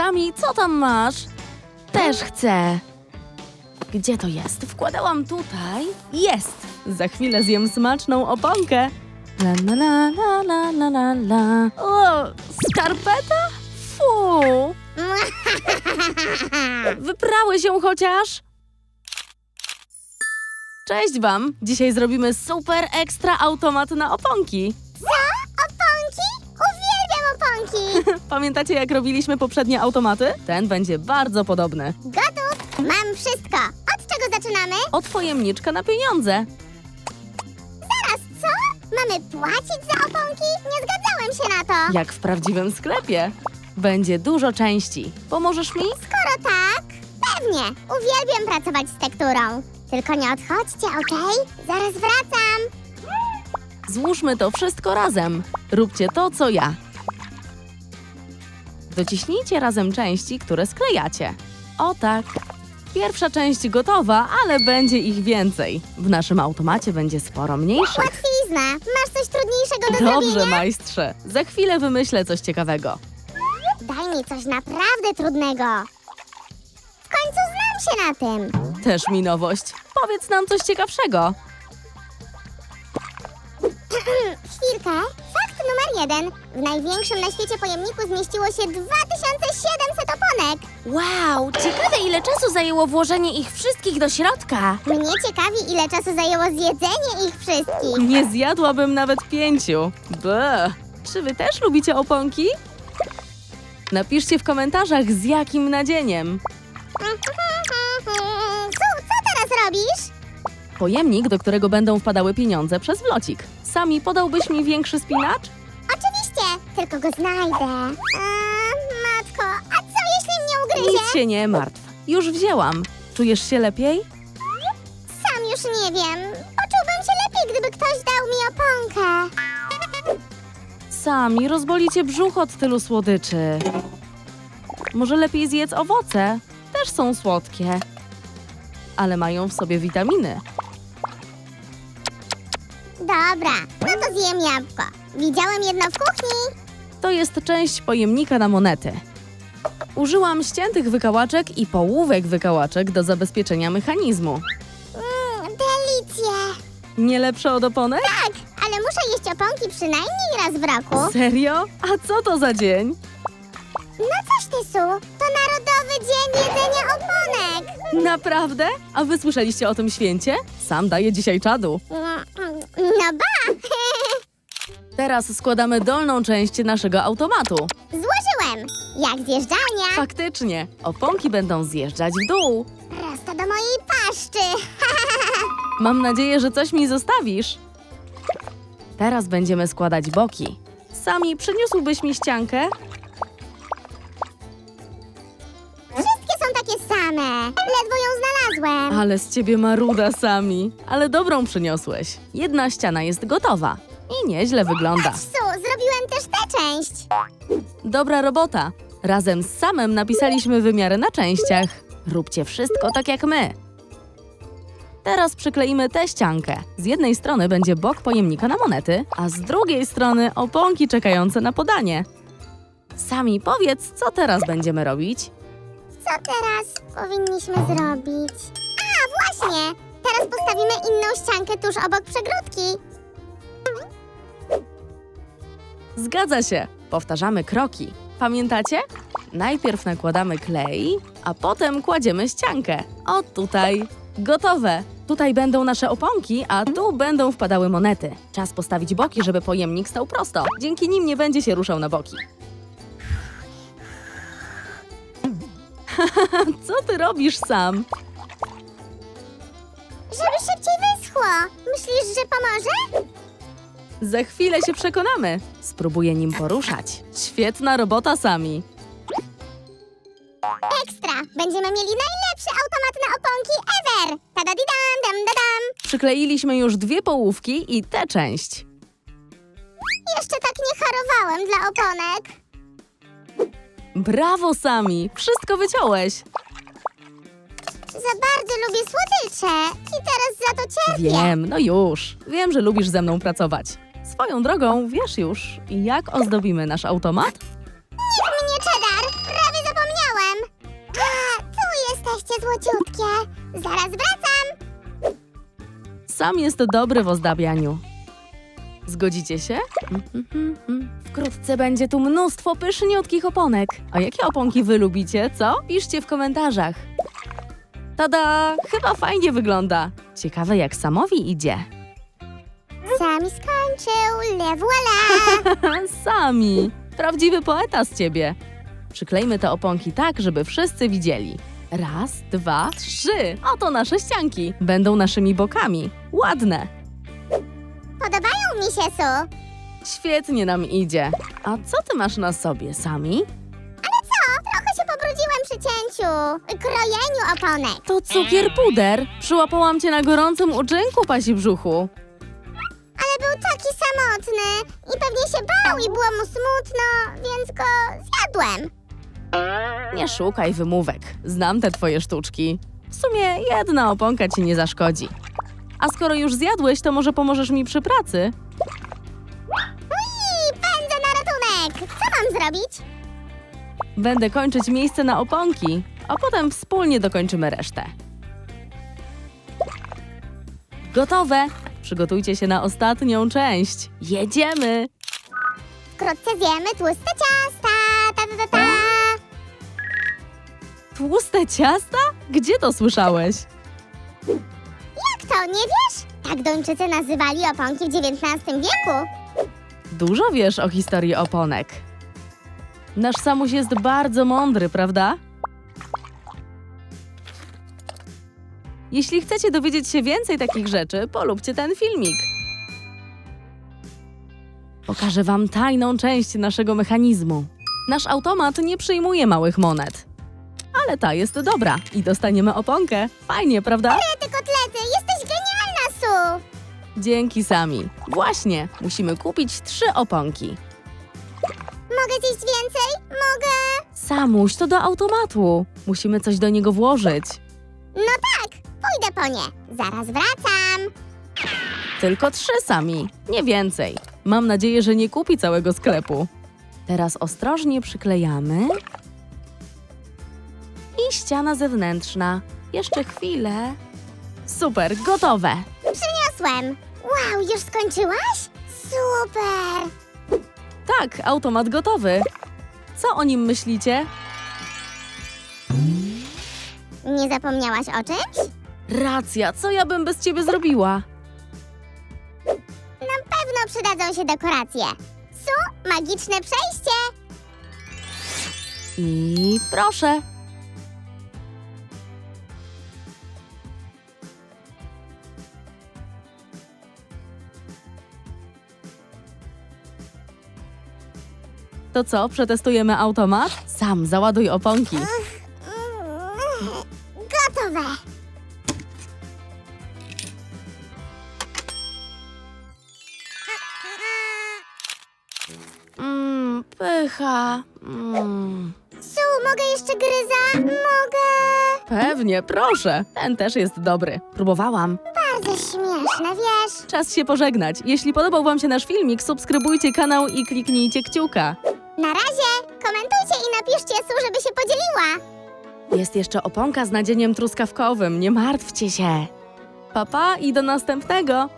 Sami, co tam masz? Też chcę. Gdzie to jest? Wkładałam tutaj. Jest! Za chwilę zjem smaczną oponkę. La la la la la la la la. O, skarpeta? Fu! Wyprałeś ją chociaż? Cześć wam! Dzisiaj zrobimy super ekstra automat na oponki. Oponki? Uwielbiam oponki! Pamiętacie jak robiliśmy poprzednie automaty? Ten będzie bardzo podobny. Gotów? Mam wszystko. Od czego zaczynamy? Od pojemniczka na pieniądze. Zaraz, co? Mamy płacić za oponki? Nie zgadzałem się na to. Jak w prawdziwym sklepie. Będzie dużo części. Pomożesz mi? Skoro tak, pewnie. Uwielbiam pracować z tekturą. Tylko nie odchodźcie, okej? Zaraz wracam. Złóżmy to wszystko razem. Róbcie to, co ja. Dociśnijcie razem części, które sklejacie. O tak. Pierwsza część gotowa, ale będzie ich więcej. W naszym automacie będzie sporo mniejszych. Łatwizna. Masz coś trudniejszego do Dobrze, zrobienia? majstrze. Za chwilę wymyślę coś ciekawego. Daj mi coś naprawdę trudnego. W końcu znam się na tym. Też mi nowość. Powiedz nam coś ciekawszego. Chwilkę. W największym na świecie pojemniku zmieściło się 2700 oponek. Wow, ciekawe ile czasu zajęło włożenie ich wszystkich do środka. Mnie ciekawi, ile czasu zajęło zjedzenie ich wszystkich. Nie zjadłabym nawet pięciu. Bleh. Czy wy też lubicie oponki? Napiszcie w komentarzach z jakim nadzieniem. Su, co teraz robisz? Pojemnik, do którego będą wpadały pieniądze przez wlocik. Sami podałbyś mi większy spinacz? Tylko go znajdę. A, matko, a co jeśli mnie ugryzie? Nic się nie martw. Już wzięłam. Czujesz się lepiej? Sam już nie wiem. Poczułbym się lepiej, gdyby ktoś dał mi oponkę. Sami rozboli cię brzuch od tylu słodyczy. Może lepiej zjedz owoce? Też są słodkie. Ale mają w sobie witaminy. Dobra, no to zjem jabłko. Widziałem jedno w kuchni. To jest część pojemnika na monety. Użyłam ściętych wykałaczek i połówek wykałaczek do zabezpieczenia mechanizmu. Mmm, delicje. Nie lepsze od oponek? Tak, ale muszę jeść oponki przynajmniej raz w roku. Serio? A co to za dzień? No coś ty, Su, to Narodowy Dzień Jedzenia Oponek. Naprawdę? A wy słyszeliście o tym święcie? Sam daję dzisiaj czadu. Mm, No ba! Teraz składamy dolną część naszego automatu. Złożyłem, jak zjeżdżalnia. Faktycznie, oponki będą zjeżdżać w dół. Prosto do mojej paszczy. Mam nadzieję, że coś mi zostawisz. Teraz będziemy składać boki. Sami przyniósłbyś mi ściankę? Wszystkie są takie same. Ledwo ją znalazłem. Ale z ciebie maruda, Sami. Ale dobrą przyniosłeś. Jedna ściana jest gotowa. I nieźle wygląda. Su, zrobiłem też tę część. Dobra robota. Razem z Samem napisaliśmy wymiary na częściach. Róbcie wszystko tak jak my. Teraz przykleimy tę ściankę. Z jednej strony będzie bok pojemnika na monety, a z drugiej strony oponki czekające na podanie. Sami powiedz, co teraz będziemy robić? Co teraz powinniśmy zrobić? A, właśnie! Teraz postawimy inną ściankę tuż obok przegródki. Zgadza się. Powtarzamy kroki. Pamiętacie? Najpierw nakładamy klej, a potem kładziemy ściankę. O tutaj. Gotowe. Tutaj będą nasze oponki, a tu będą wpadały monety. Czas postawić boki, żeby pojemnik stał prosto. Dzięki nim nie będzie się ruszał na boki. Co ty robisz sam? Żeby szybciej wyschło. Myślisz, że pomoże? Za chwilę się przekonamy. Spróbuję nim poruszać. Świetna robota, Sami. Ekstra! Będziemy mieli najlepszy automat na oponki ever! Tadadidam, dam, dadam! Przykleiliśmy już dwie połówki i tę część. Jeszcze tak nie harowałem dla oponek. Brawo, Sami! Wszystko wyciąłeś! Za bardzo lubię słodycze i teraz za to cierpię. Wiem, no już. Wiem, że lubisz ze mną pracować. Swoją drogą, wiesz już, jak ozdobimy nasz automat? Niech mnie cheddar! Prawie zapomniałam! mięciutkie. Zaraz wracam. Sam jest dobry w ozdabianiu. Zgodzicie się? Wkrótce będzie tu mnóstwo pyszniutkich oponek. A jakie oponki wy lubicie, co? Piszcie w komentarzach. Tada! Chyba fajnie wygląda. Ciekawe jak Samowi idzie. Sami skończył, le voilà. Sami! Prawdziwy poeta z ciebie. Przyklejmy te oponki tak, żeby wszyscy widzieli. Raz, dwa, trzy. Oto nasze ścianki. Będą naszymi bokami. Ładne. Podobają mi się, Su. Świetnie nam idzie. A co ty masz na sobie, Sami? Ale co? Trochę się pobrudziłam przy cięciu. Krojeniu oponek. To cukier puder. Przyłapałam cię na gorącym uczynku, pasi brzuchu. Się bał i było mu smutno, więc go zjadłem. Nie szukaj wymówek. Znam te twoje sztuczki. W sumie jedna oponka ci nie zaszkodzi. A skoro już zjadłeś, to może pomożesz mi przy pracy? Ui, pędzę na ratunek. Co mam zrobić? Będę kończyć miejsce na oponki, a potem wspólnie dokończymy resztę. Gotowe! Przygotujcie się na ostatnią część. Jedziemy! Wkrótce zjemy tłuste ciasta. Ta, ta, ta, ta. Tłuste ciasta? Gdzie to słyszałeś? Jak to, nie wiesz? Tak Duńczycy nazywali oponki w XIX wieku. Dużo wiesz o historii oponek. Nasz Samuś jest bardzo mądry, prawda? Jeśli chcecie dowiedzieć się więcej takich rzeczy, polubcie ten filmik. Pokażę wam tajną część naszego mechanizmu. Nasz automat nie przyjmuje małych monet. Ale ta jest dobra i dostaniemy oponkę. Fajnie, prawda? Te kotlety, jesteś genialna, Su. Dzięki sami. Właśnie, musimy kupić trzy oponki. Mogę zjeść więcej? Mogę. Samuś, to do automatu. Musimy coś do niego włożyć. No tak, pójdę po nie. Zaraz wracam. Tylko trzy sami, nie więcej. Mam nadzieję, że nie kupi całego sklepu. Teraz ostrożnie przyklejamy. I ściana zewnętrzna. Jeszcze chwilę. Super, gotowe. Przyniosłem. Wow, już skończyłaś? Super. Tak, automat gotowy. Co o nim myślicie? Nie zapomniałaś o czymś? Racja, co ja bym bez ciebie zrobiła? Przydadzą się dekoracje. Su, magiczne przejście. I proszę. To co, przetestujemy automat? Sam załaduj oponki. Pycha. Mm. Su, mogę jeszcze gryza? Mogę. Pewnie, proszę. Ten też jest dobry. Próbowałam. Bardzo śmieszne, wiesz? Czas się pożegnać. Jeśli podobał Wam się nasz filmik, subskrybujcie kanał i kliknijcie kciuka. Na razie. Komentujcie i napiszcie Su, żeby się podzieliła. Jest jeszcze oponka z nadzieniem truskawkowym, nie martwcie się. Papa i do następnego.